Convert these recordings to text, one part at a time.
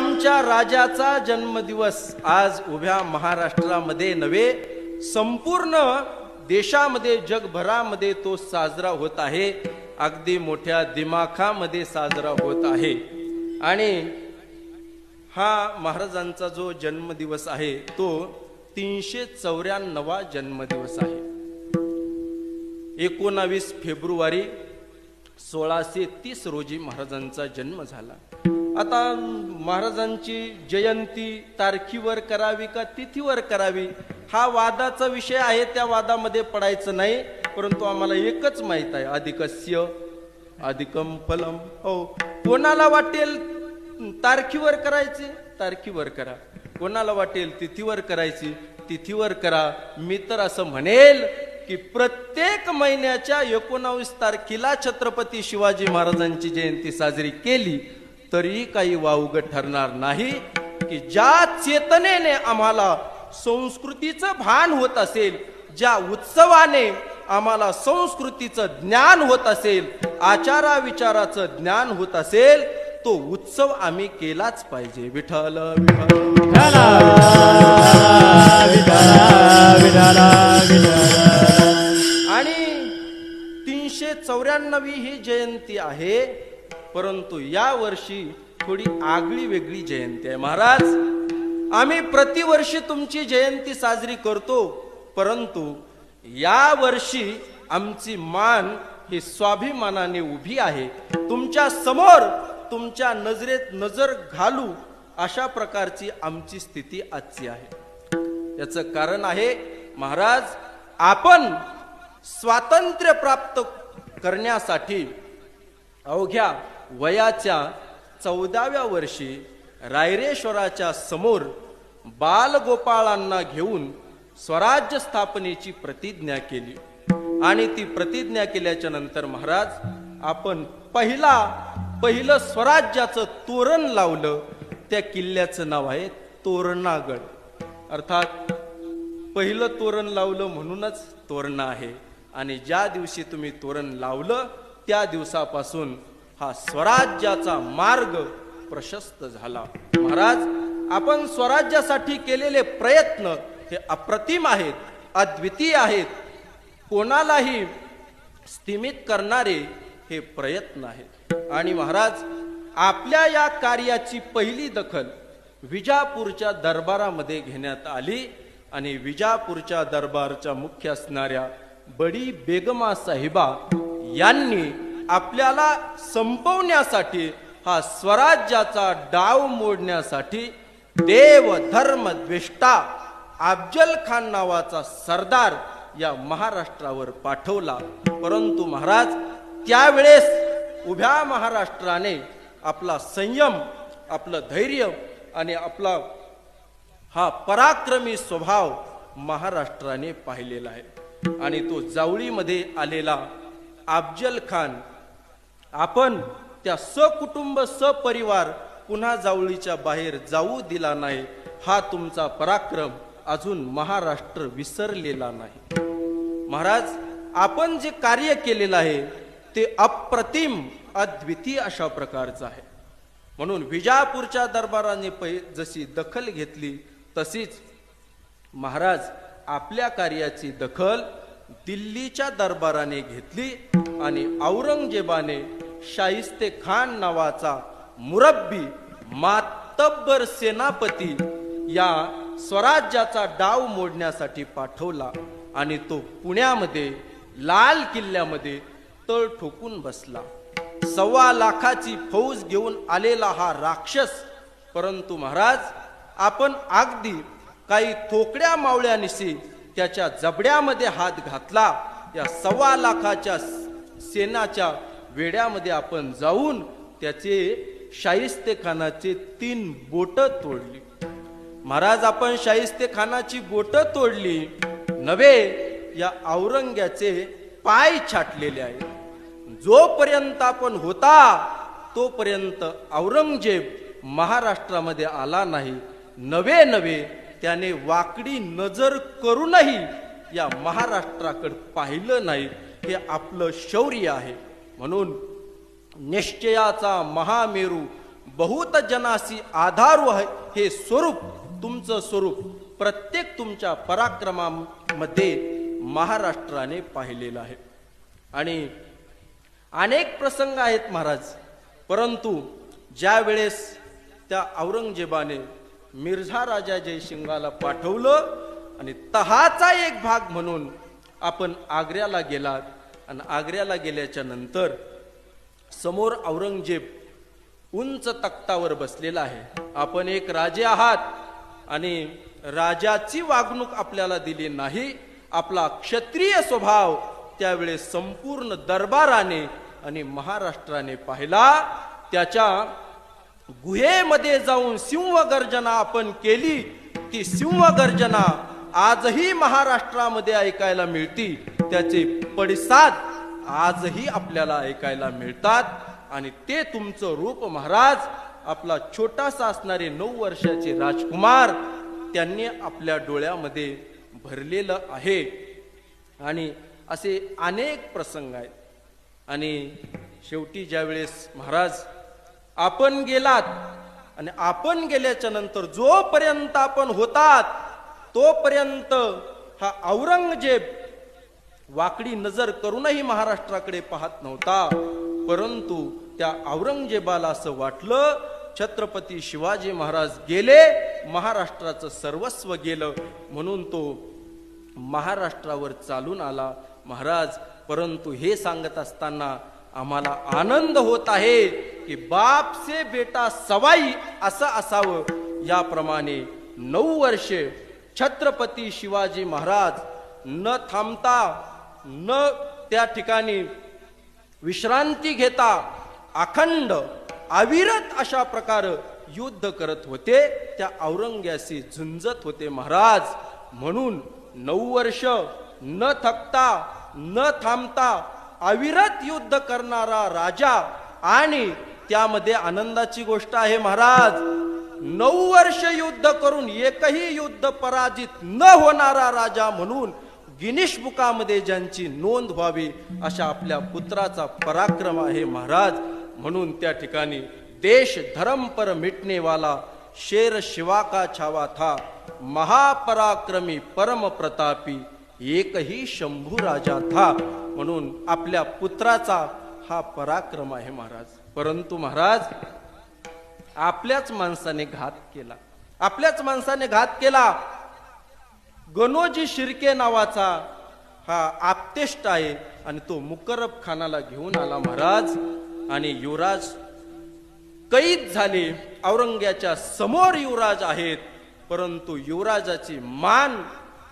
आमच्या राजाचा जन्मदिवस आज उभ्या महाराष्ट्रामध्ये नव्हे संपूर्ण देशामध्ये जगभरामध्ये तो साजरा होत आहे. अगदी मोठ्या दिमाखामध्ये साजरा होत आहे. आणि हा महाराजांचा जो जन्मदिवस आहे तो तीनशे चौऱ्याण्णवा जन्मदिवस आहे. एकोणावीस फेब्रुवारी सोळाशे तीस रोजी महाराजांचा जन्म झाला. आता महाराजांची जयंती तारखीवर करावी का तिथीवर करावी? हा वादाचा विषय आहे त्या वादामध्ये पडायचं नाही परंतु आम्हाला एकच माहीत आहे अधिकस्य अधिकम फलम. हो कोणाला वाटेल तारखीवर करायचे? तारखीवर करा. कोणाला वाटेल तिथीवर करायची? तिथीवर करा. मी तर असं म्हणेल की प्रत्येक महिन्याच्या एकोणावीस तारखेला छत्रपती शिवाजी महाराजांची जयंती साजरी केली. तरी काही वावग ठरणार नाही की ज्या चेतनेने आम्हाला संस्कृतीचं भान होत असेल ज्या उत्सवाने आम्हाला संस्कृतीचं ज्ञान होत असेल आचारा विचाराचं ज्ञान होत असेल तो उत्सव आम्ही केलाच पाहिजे. विठ्ठल. आणि तीनशे चौऱ्याण्णवी ही जयंती आहे. परंतु या वर्षी थोडी आगळी वेगळी जयंती आहे. महाराज आम्ही प्रतिवर्षी तुमची जयंती साजरी करतो परंतु या वर्षी आमची मान ही स्वाभिमानाने उभी आहे. तुमच्यासमोर तुमच्या नजरेत नजर घालू अशा प्रकारची आमची स्थिती आजची आहे. याचं कारण आहे महाराज आपण स्वातंत्र्य प्राप्त करण्यासाठी अवघ्या वयाच्या चौदाव्या वर्षी रायरेश्वराच्या समोर बालगोपाळांना घेऊन स्वराज्य स्थापनेची प्रतिज्ञा केली. आणि ती प्रतिज्ञा केल्याच्यानंतर महाराज आपण पहिला पहिलं स्वराज्याचं तोरण लावलं. त्या किल्ल्याचं नाव आहे तोरणागड. अर्थात पहिलं तोरण लावलं म्हणूनच तोरणं आहे. आणि ज्या दिवशी तुम्ही तोरण लावलं त्या दिवसापासून हा स्वराज्याचा मार्ग प्रशस्त झाला. महाराज आपण स्वराज्यासाठी केलेले प्रयत्न हे अप्रतिम आहेत अद्वितीय आहेत. कोणालाही स्थिमित करणारे हे प्रयत्न आहेत. आणि महाराज आपल्या या कार्याची पहिली दखल विजापूरच्या दरबारामध्ये घेण्यात आली आणि विजापूरच्या दरबारच्या मुख्य असणाऱ्या बडी बेगमा साहिबा यांनी आपल्याला संपवण्यासाठी हा स्वराज्याचा डाव मोडण्यासाठी देव धर्म द्वेष्टा अफजल खान नावाचा सरदार या महाराष्ट्रावर पाठवला. परंतु महाराज त्यावेळेस उभ्या महाराष्ट्राने आपला संयम आपलं धैर्य आणि आपला हा पराक्रमी स्वभाव महाराष्ट्राने पाहिलेला आहे. आणि तो जावळीमध्ये आलेला अफजल खान आपण त्या सकुटुंब सपरिवार पुन्हा जावळीच्या बाहेर जाऊ दिला नाही. हा तुमचा पराक्रम अजून महाराष्ट्र विसरलेला नाही. महाराज आपण जे कार्य केलेलं आहे ते अप्रतिम अद्वितीय अशा प्रकारचं आहे. म्हणून विजापूरच्या दरबाराने पै जशी दखल घेतली तशीच महाराज आपल्या कार्याची दखल दिल्लीच्या दरबाराने घेतली. आणि औरंगजेबाने शाहिस्ते खान नावाचा मुरब्बी मातब्बर सेनापती या स्वराज्याचा डाव मोडण्यासाठी पाठवला आणि तो पुण्यामध्ये लाल किल्ल्यामध्ये तळ ठोकून बसला. सव्वा लाखाची फौज घेऊन आलेला हा राक्षस परंतु महाराज आपण अगदी काही थोकड्या मावळ्यानिशी त्याच्या जबड्यामध्ये हात घातला. या सव्वा लाखाच्या सेनाच्या वेड्यामध्ये आपण जाऊन त्याचे शाहिस्ते खानाचे तीन बोट तोडली. महाराज आपण शाहिस्ते खानाची बोट तोडली. नवे या औरंग्याचे पाय छाटलेले आहेत. जोपर्यंत आपण होता तोपर्यंत औरंगजेब महाराष्ट्रामध्ये आला नाही. नवे नवे त्याने वाकडी नजर करूनही या महाराष्ट्राकडे पाहिलं नाही. हे आपलं शौर्य आहे. म्हणून निश्चयाचा महामेरू बहुत जनासी आधारू आहे. हे स्वरूप तुमचं स्वरूप प्रत्येक तुमच्या पराक्रमामध्ये महाराष्ट्राने पाहिलेलं आहे. आणि अनेक प्रसंग आहेत महाराज. परंतु ज्या वेळेस त्या औरंगजेबाने मिर्झा राजा जयसिंगाला पाठवलं आणि तहाचा एक भाग म्हणून आपण आग्र्याला गेलात आणि आग्र्याला गेल्याच्यानंतर समोर औरंगजेब उंच तख्तावर बसलेला आहे. आपण एक राजे आहात आणि राजाची वागणूक आपल्याला दिली नाही. आपला क्षत्रिय स्वभाव त्यावेळेस संपूर्ण दरबाराने आणि महाराष्ट्राने पाहिला. त्याच्या गुहेमध्ये जाऊन सिंह गर्जना आपण केली. ती सिंह गर्जना आजही महाराष्ट्रामध्ये ऐकायला मिळती त्याचे पडसाद आजही आपल्याला ऐकायला मिळतात. आणि ते तुमचं रूप महाराज आपला छोटासा असणारे नऊ वर्षाचे राजकुमार त्यांनी आपल्या डोळ्यामध्ये भरलेलं आहे. आणि असे अनेक प्रसंग आहेत. आणि शेवटी ज्या वेळेस महाराज आपण गेलात आणि आपण गेल्याच्यानंतर जोपर्यंत आपण होतात तोपर्यंत हा औरंगजेब वाकडी नजर करूनही महाराष्ट्राकडे पाहत नव्हता. परंतु त्या औरंगजेबाला असं वाटलं छत्रपती शिवाजी महाराज गेले महाराष्ट्राचं सर्वस्व गेलं म्हणून तो महाराष्ट्रावर चालून आला. महाराज परंतु हे सांगत असताना आम्हाला आनंद होत आहे की बाप से बेटा सवाई असं असावं. याप्रमाणे नऊ वर्षे छत्रपती शिवाजी महाराज न थांबता न त्या ठिकाणी विश्रांती घेता अखंड अविरत अशा प्रकार युद्ध करत होते. त्या औरंग्याशी झुंजत होते महाराज. म्हणून नऊ वर्ष न थकता न थांबता अविरत युद्ध करणारा राजा आणि त्यामध्ये आनंदाची गोष्ट आहे महाराज. नऊ वर्ष युद्ध करून एकही युद्ध पराजित न होणारा राजा म्हणून गिनीश बुकामध्ये ज्यांची नोंद व्हावी अशा आपल्या पुत्राचा पराक्रम आहे महाराज. म्हणून त्या ठिकाणी देश धर्म पर मिटने वाला शेर शिवा का छावा था महापराक्रमी परम प्रतापी एकही शंभू राजा था. म्हणून आपल्या पुत्राचा हा पराक्रम आहे महाराज. परंतु महाराज आपल्याच माणसाने घात केला. आपल्याच माणसाने घात केला. गणोजी शिर्के नावाचा हा आपतेष्ट आहे आणि तो मुकरब खानाला घेऊन आला महाराज आणि युवराज कैद झाले. औरंग्याच्या समोर युवराज आहेत परंतु युवराजाची मान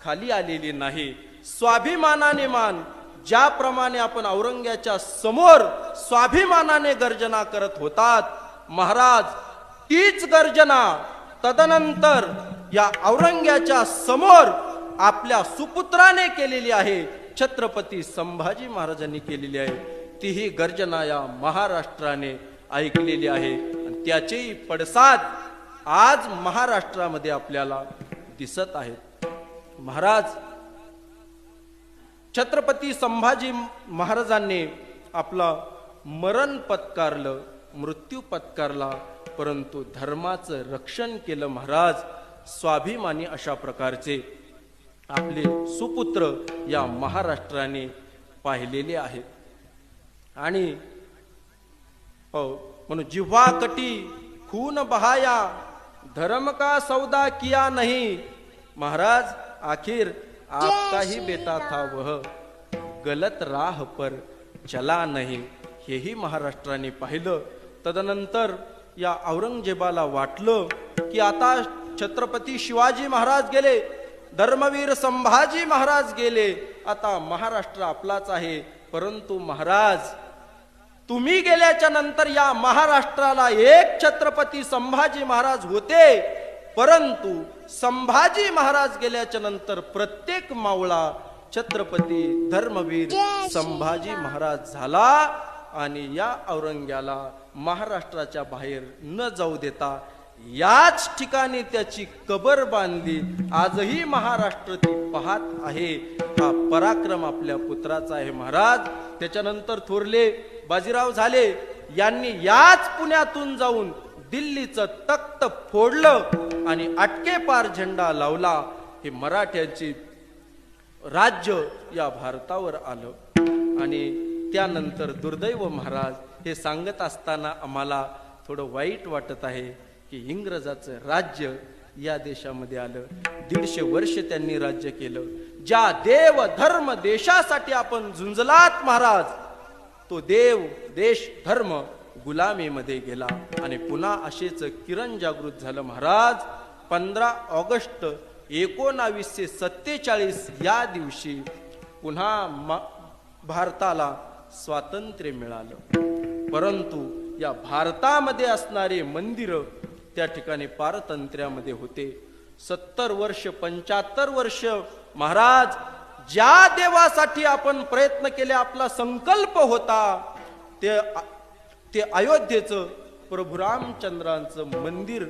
खाली आलेली नाही. स्वाभिमानाने मान ज्याप्रमाणे आपण औरंग्याच्या समोर स्वाभिमानाने गर्जना करत होतात महाराज तीच गर्जना तदनंतर या औरंग्याच्या समोर आपल्या सुपुत्राने केलेली आहे. छत्रपती संभाजी महाराजांनी केलेली आहे. तीही गर्जना या महाराष्ट्राने ऐकलेली आहे. आणि त्याचेही पडसाद आज महाराष्ट्रामध्ये आपल्याला दिसत आहेत. महाराज छत्रपती संभाजी महाराजांनी आपलं मरण पत्कारलं. मृत्यू पत्कारला परंतु धर्माचं रक्षण केलं महाराज स्वाभिमानी अशा प्रकारचे. आपले सुपुत्र या महाराष्ट्राने पाहिलेले आहेत आणि हो म्हणून जिव्हा कटी खून बहाया धर्म का सौदा किया नहीं महाराज आखिर आपका ही बेटा था वह गलत राह पर चला नहीं हेही महाराष्ट्राने पाहिलं. तदनंतर या औरंगजेबाला वाटलं की आता छत्रपती शिवाजी महाराज गेले धर्मवीर संभाजी महाराज गेले आता महाराष्ट्र आपलाच आहे. परंतु महाराज तुम्ही गेल्याच्यानंतर या महाराष्ट्राला एक छत्रपती संभाजी महाराज होते परंतु संभाजी महाराज गेल्याच्यानंतर प्रत्येक मावळा छत्रपती धर्मवीर संभाजी महाराज झाला आणि या औरंग्याला महाराष्ट्राच्या बाहेर न जाऊ देता याच ठिकाणी त्याची कबर बांधली. आजही महाराष्ट्र ती पाहत आहे. हा पराक्रम आपल्या पुत्राचा आहे महाराज. त्याच्यानंतर थोरले बाजीराव झाले. यांनी याच पुण्यातून जाऊन दिल्लीचं तख्त फोडलं आणि अटकेपार झेंडा लावला. हे मराठ्यांची राज्य या भारतावर आलं. आणि त्यानंतर दुर्दैव महाराज हे सांगत असताना आम्हाला थोडं वाईट वाटत आहे की इंग्रजाचं राज्य या देशामध्ये आलं. दीडशे वर्ष त्यांनी राज्य केलं. ज्या देव धर्म देशासाठी आपण झुंजलात महाराज तो देव देश धर्म गुलामीमध्ये गेला आणि पुन्हा असेच किरण जागृत झालं महाराज. पंधरा ऑगस्ट एकोणावीसशे सत्तेचाळीस या दिवशी पुन्हा भारताला स्वातंत्र्य मिळालं. परंतु या भारतामध्ये असणारे मंदिर त्या ठिकाणी पारतंत्र्यामध्ये होते. सत्तर वर्ष पंच्याहत्तर वर्ष महाराज ज्या देवासाठी आपण प्रयत्न केले आपला संकल्प होता ते ते अयोध्येचं प्रभू रामचंद्रांचं मंदिर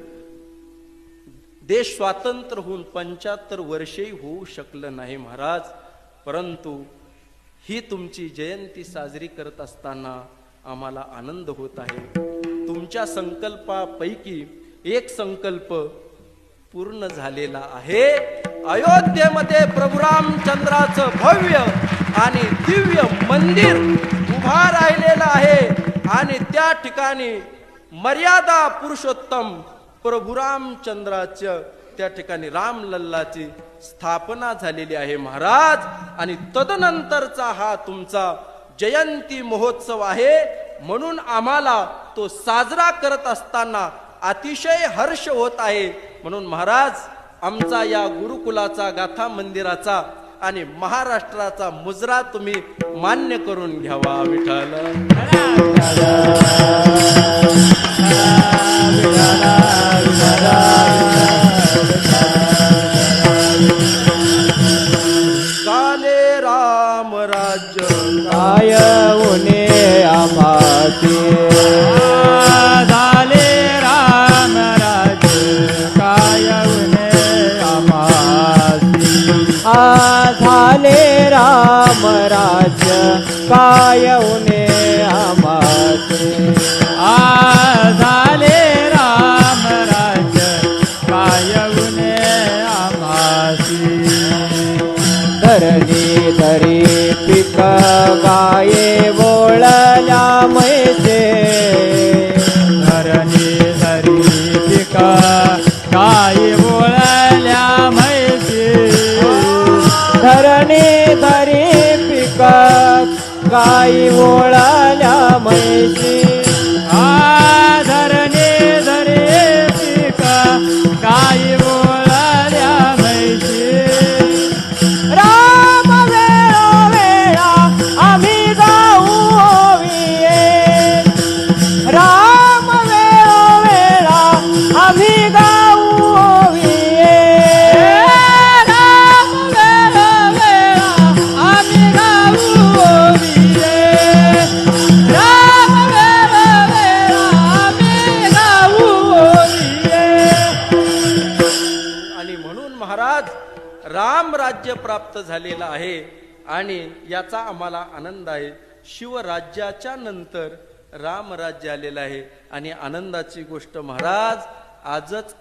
देश स्वातंत्र्य होऊन पंच्याहत्तर वर्षही होऊ शकलं नाही महाराज. परंतु ही तुमची जयंती साजरी करत असताना आम्हाला आनंद होत आहे. तुमच्या संकल्पापैकी एक संकल्प पूर्ण झालेला आहे. अयोध्येमध्ये प्रभुरामचंद्राचं भव्य आणि दिव्य मंदिर उभा राहिलेलं आहे. आणि त्या ठिकाणी मर्यादा पुरुषोत्तम प्रभुरामचंद्राचं त्या ठिकाणी रामलल्लाची स्थापना झालेली आहे महाराज. आणि तदनंतरचा हा तुमचा जयंती महोत्सव आहे. म्हणून आम्हाला तो साजरा करत असताना अतिशय हर्ष होत आहे. म्हणून महाराज आमचा या गुरुकुलाचा गाथा मंदिराचा आणि महाराष्ट्राचा मुजरा तुम्ही मान्य करून घ्यावा विठाल राम राज्य काय उने आमाचे? झाले राम राज्य काय उने आमाचे? धरणी धरी पिक गाये बोळल्या मैसे. धरणी धरी पिक गाये बोळल्या मैसे. धरणी धरी का गाई ओळाल्या मैसे प्राप्त झालेला आहे आणि याचा आम्हाला आनंद आहे. शिवराज्याच्या नंतर रामराज्य आलेलं आहे. आणि आनंदाची गोष्ट महाराज आजच